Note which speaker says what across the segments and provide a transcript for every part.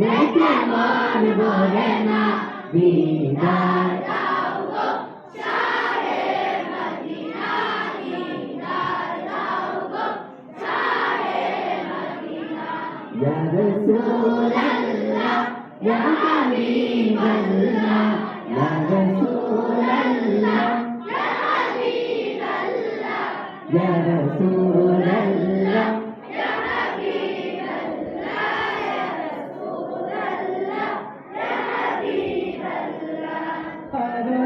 Speaker 1: দেখে মন ভরে না দিদার يا رسول الله يا حبيب الله يا رسول الله يا رسول الله আরশের মেহমান করেছেন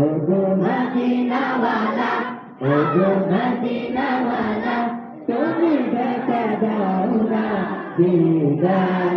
Speaker 1: ও গো মদিনাওয়ালা ও গো মদিনাওয়ালা তুমি দেখা দাও না দিদার